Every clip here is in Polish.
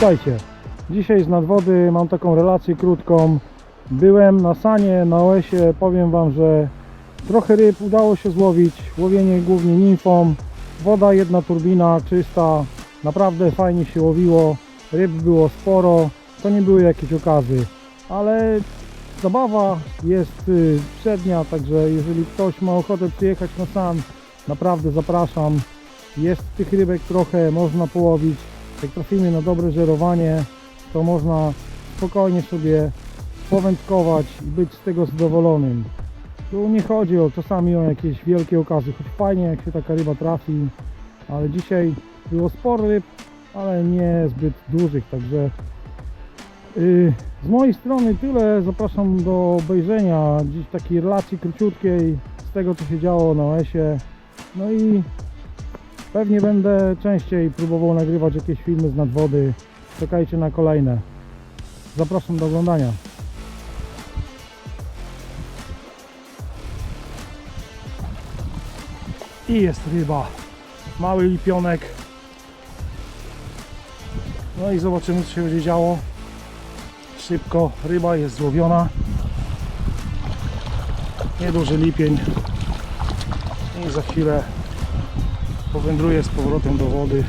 Witajcie. Dzisiaj z nadwody mam taką relację krótką. Byłem na Sanie, na Łesie. Powiem Wam, że trochę ryb udało się złowić. Łowienie głównie nimfą. Woda jedna turbina, czysta. Naprawdę fajnie się łowiło. Ryb było sporo. To nie były jakieś okazy. Ale zabawa jest y, przednia, także jeżeli ktoś ma ochotę przyjechać na San, naprawdę zapraszam. Jest tych rybek trochę, można połowić. Jak trafimy na dobre żerowanie, to można spokojnie sobie powędkować i być z tego zadowolonym. Tu nie chodzi o czasami o jakieś wielkie okazy, choć fajnie jak się taka ryba trafi, ale dzisiaj było sporo ryb, ale nie zbyt dużych, także yy, z mojej strony tyle. Zapraszam do obejrzenia dziś takiej relacji króciutkiej z tego co się działo na OS-ie. No i Pewnie będę częściej próbował nagrywać jakieś filmy z nadwody. Czekajcie na kolejne. Zapraszam do oglądania. I jest ryba. Mały lipionek. No i zobaczymy co się będzie działo. Szybko ryba jest złowiona. Nieduży lipień. I za chwilę powędruję z powrotem do wody.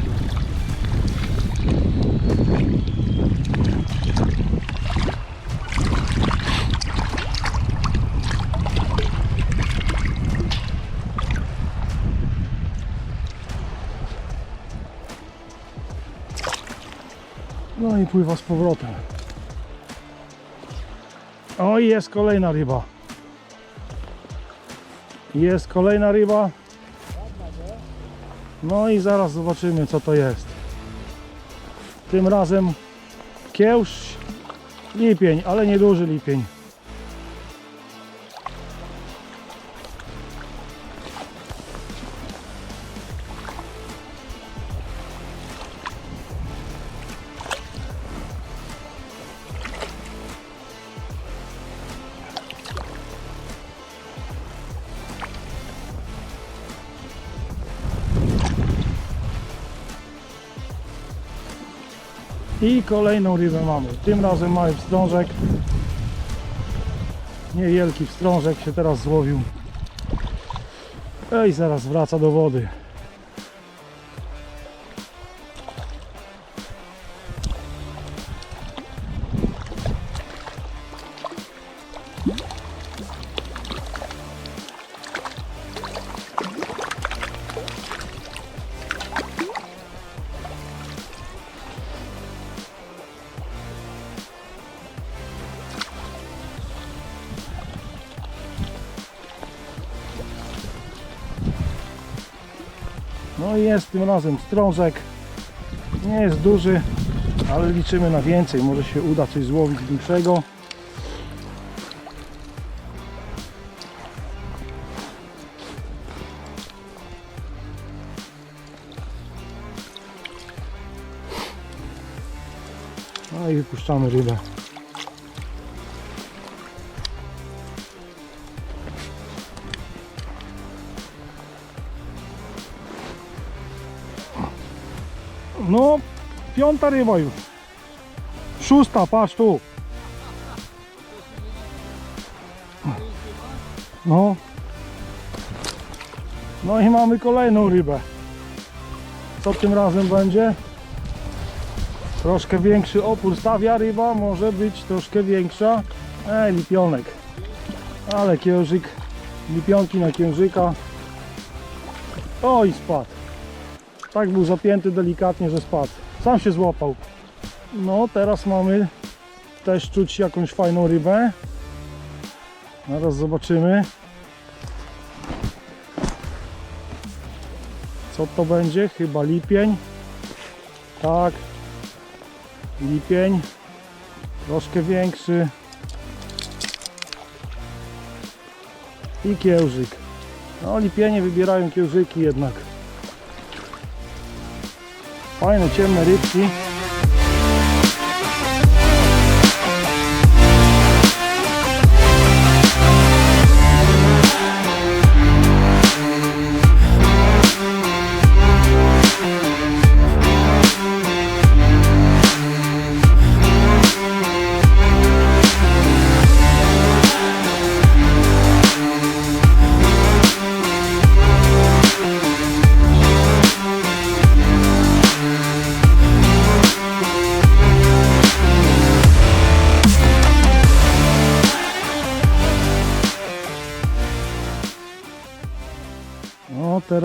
No i pływa z powrotem. O, jest kolejna ryba. Jest kolejna ryba. No i zaraz zobaczymy co to jest. Tym razem kiełsz lipień, ale nieduży lipień. I kolejną rybę mamy. Tym razem mały wstrążek. Niewielki wstrążek się teraz złowił. Ej, zaraz wraca do wody. Jest tym razem strążek. Nie jest duży, ale liczymy na więcej. Może się uda coś złowić większego. No i wypuszczamy rybę. No, piąta ryba już. Szósta, patrz tu. No. No i mamy kolejną rybę. Co tym razem będzie? Troszkę większy opór stawia ryba, może być troszkę większa. Ej, lipionek. Ale kiełżyk, lipionki na kiełżyka. O i spadł. Tak był zapięty delikatnie, że spadł. Sam się złapał. No, teraz mamy też czuć jakąś fajną rybę. Zaraz zobaczymy. Co to będzie? Chyba lipień. Tak. Lipień. Troszkę większy. I kiełżyk. No, lipienie wybierają kiełżyki jednak. Aynı çember etki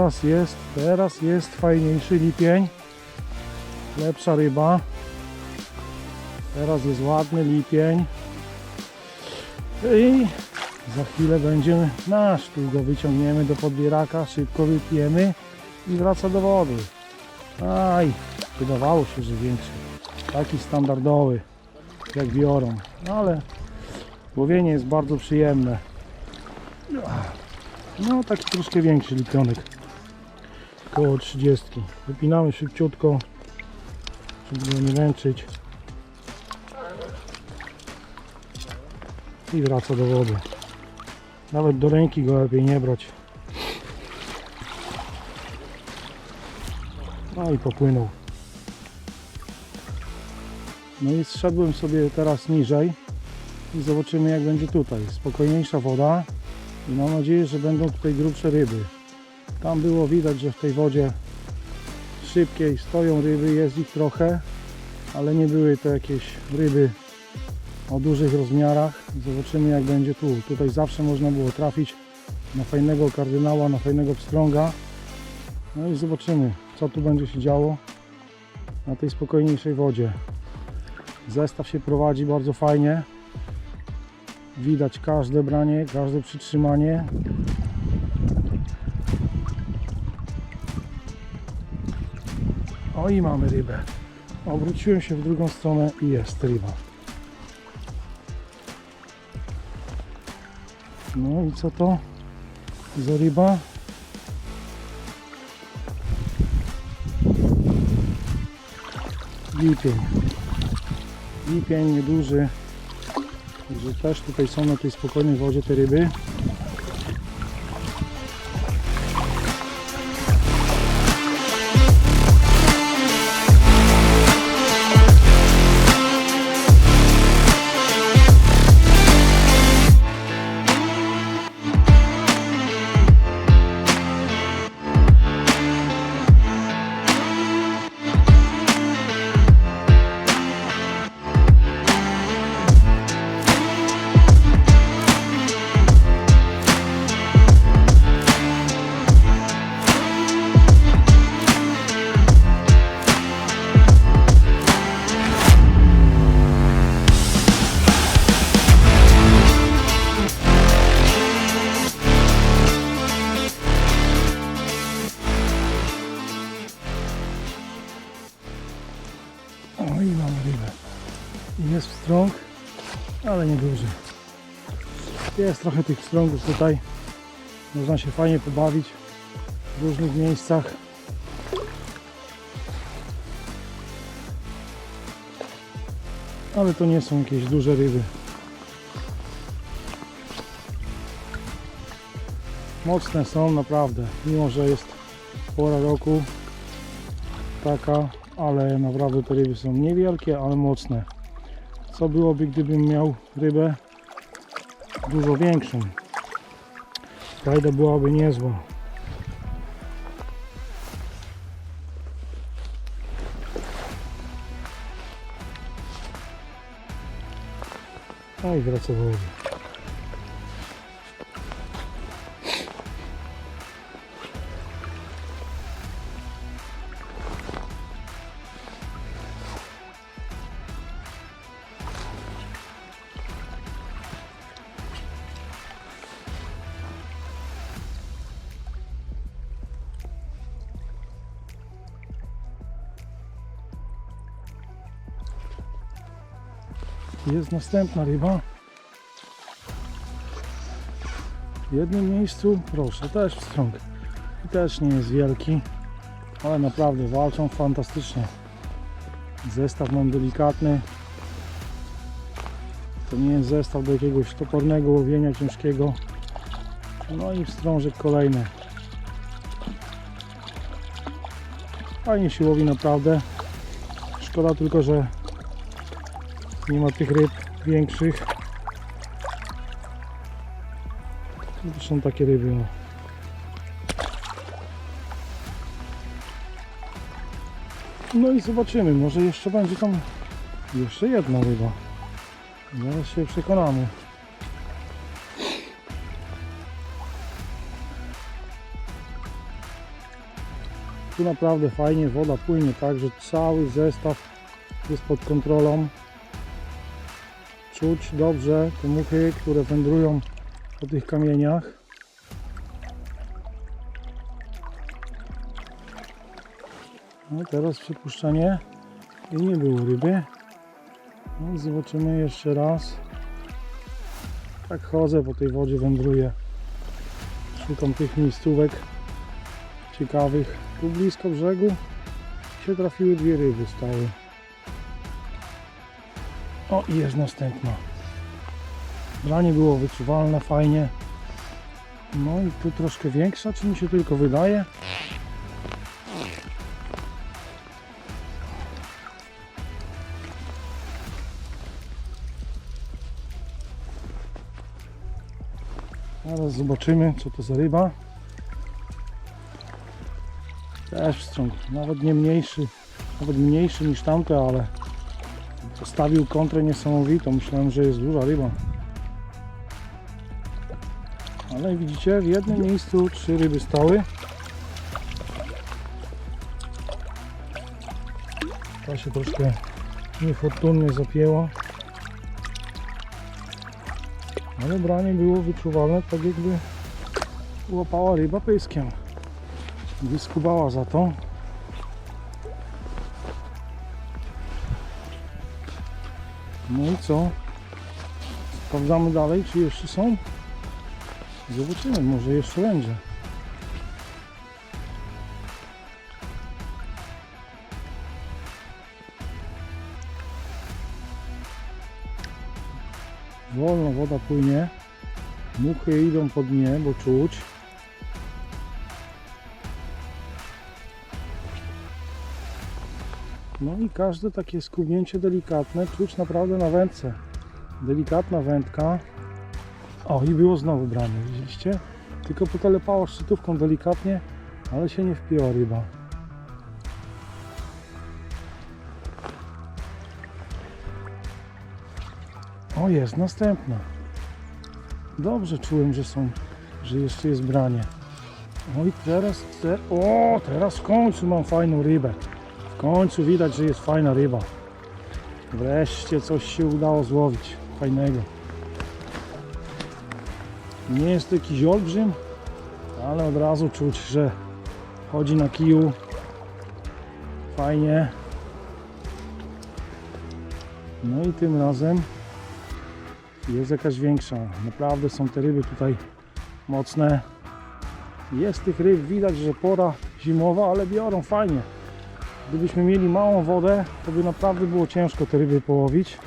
teraz jest, teraz jest fajniejszy lipień. Lepsza ryba. Teraz jest ładny lipień. I za chwilę będzie nasz. Tu go wyciągniemy do podbieraka, szybko wypijemy i wraca do wody. Aj, wydawało się, że większy. Taki standardowy, jak biorą. No ale łowienie jest bardzo przyjemne. No taki troszkę większy lipionek. Koło 30. Wypinamy szybciutko, żeby nie męczyć. I wraca do wody. Nawet do ręki go lepiej nie brać. No i popłynął. No i zszedłem sobie teraz niżej i zobaczymy jak będzie tutaj. Spokojniejsza woda i mam nadzieję, że będą tutaj grubsze ryby. Tam było widać, że w tej wodzie szybkiej stoją ryby, jest ich trochę, ale nie były to jakieś ryby o dużych rozmiarach. Zobaczymy jak będzie tu. Tutaj zawsze można było trafić na fajnego kardynała, na fajnego pstrąga. No i zobaczymy co tu będzie się działo na tej spokojniejszej wodzie. Zestaw się prowadzi bardzo fajnie. Widać każde branie, każde przytrzymanie. O i mamy rybę. Obróciłem się w drugą stronę i jest ryba. No i co to za ryba? Lipień. Lipień nieduży. Także też tutaj są na tej spokojnej wodzie te ryby. I Jest wstrąg, ale nieduży. Jest trochę tych wstrągów tutaj. Można się fajnie pobawić w różnych miejscach. Ale to nie są jakieś duże ryby. Mocne są naprawdę, mimo że jest pora roku taka, ale naprawdę te ryby są niewielkie, ale mocne. Co byłoby, gdybym miał rybę dużo większą? Frajda byłaby niezła. No i wraca do Jest następna ryba. W jednym miejscu, proszę, też wstrąg. I też nie jest wielki, ale naprawdę walczą fantastycznie. Zestaw mam delikatny. To nie jest zestaw do jakiegoś topornego łowienia ciężkiego. No i wstrążek kolejny. Fajnie się łowi naprawdę. Szkoda tylko, że nie ma tych ryb większych. To są takie ryby. No. no i zobaczymy, może jeszcze będzie tam jeszcze jedna ryba. Zaraz się przekonamy. tu naprawdę fajnie woda płynie, tak, że cały zestaw jest pod kontrolą. Czuć dobrze te muchy, które wędrują po tych kamieniach. No teraz przypuszczenie i nie było ryby. No zobaczymy jeszcze raz. Tak chodzę po tej wodzie, wędruję. Szukam tych miejscówek ciekawych. Tu blisko brzegu się trafiły dwie ryby stały. O i jest następna. Branie było wyczuwalne, fajnie. No i tu troszkę większa, czy mi się tylko wydaje? Zaraz zobaczymy co to za ryba. Też wstrząg, nawet nie mniejszy, nawet mniejszy niż tamte, ale postawił kontrę niesamowitą. Myślałem, że jest duża ryba. Ale widzicie, w jednym miejscu trzy ryby stały. Ta się troszkę niefortunnie zapięła. Ale branie było wyczuwalne, tak jakby łapała ryba pyskiem. Wyskubała za to. No i co? Sprawdzamy dalej, czy jeszcze są? Zobaczymy, może jeszcze będzie. Wolno woda płynie. Muchy idą pod dnie, bo czuć. No i każde takie skubnięcie delikatne czuć naprawdę na wędce. Delikatna wędka. O i było znowu branie, widzieliście? Tylko potelepało szczytówką delikatnie, ale się nie wpiła ryba. O jest, następna. Dobrze czułem, że są, że jeszcze jest branie. O i teraz, te, o teraz w końcu mam fajną rybę. W końcu widać, że jest fajna ryba. Wreszcie coś się udało złowić fajnego. Nie jest to jakiś olbrzym, ale od razu czuć, że chodzi na kiju. Fajnie. No i tym razem jest jakaś większa. Naprawdę są te ryby tutaj mocne. Jest tych ryb, widać, że pora zimowa, ale biorą fajnie. Gdybyśmy mieli małą wodę, to by naprawdę było ciężko te ryby połowić.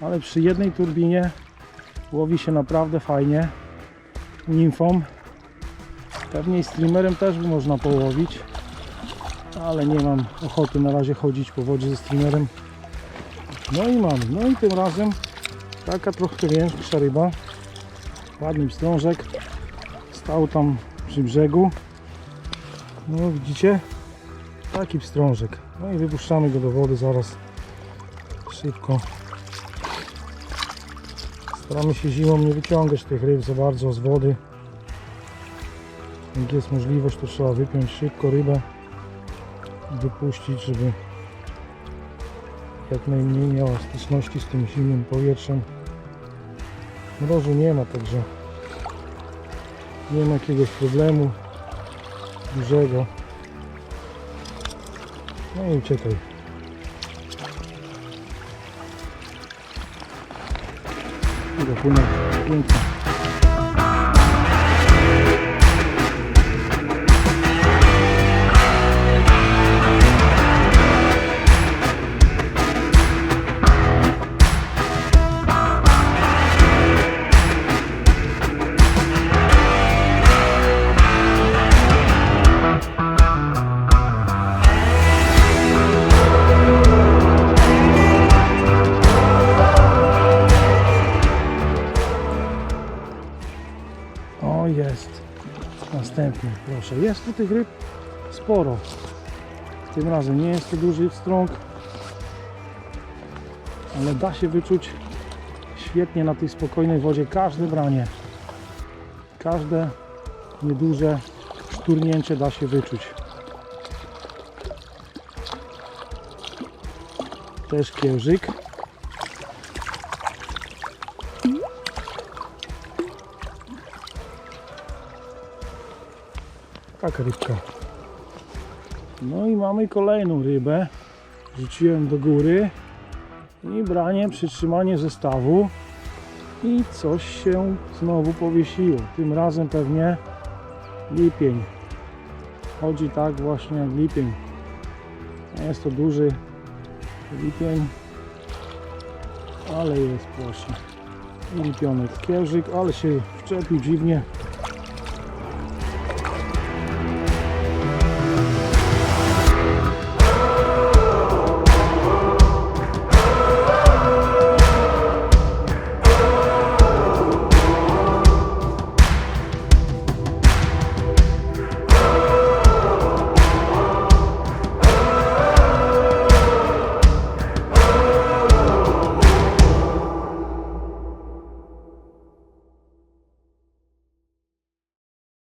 Ale przy jednej turbinie łowi się naprawdę fajnie. Nimfą. Pewnie streamerem też by można połowić. Ale nie mam ochoty na razie chodzić po wodzie ze streamerem. No i mam. No i tym razem taka trochę większa ryba. Ładny pstrążek. Stał tam przy brzegu. No widzicie? Taki pstrążek. No i wypuszczamy go do wody zaraz. Szybko. Staramy się zimą nie wyciągać tych ryb za bardzo z wody. Jak jest możliwość, to trzeba wypiąć szybko rybę i wypuścić, żeby jak najmniej miała styczności z tym zimnym powietrzem. Mrozu nie ma, także nie ma jakiegoś problemu dużego. No i uciekaj. Idę płynę. jest następny. Proszę, jest tu tych ryb sporo. Tym razem nie jest to duży wstrąg, ale da się wyczuć świetnie na tej spokojnej wodzie każde branie. Każde nieduże szturnięcie da się wyczuć. Też kiełżyk. Taka rybka. No i mamy kolejną rybę. Rzuciłem do góry. I branie, przytrzymanie zestawu. I coś się znowu powiesiło. Tym razem pewnie lipień. Chodzi tak właśnie jak lipień. Jest to duży lipień, ale jest właśnie. Lipionek kiełżyk, ale się wczepił dziwnie.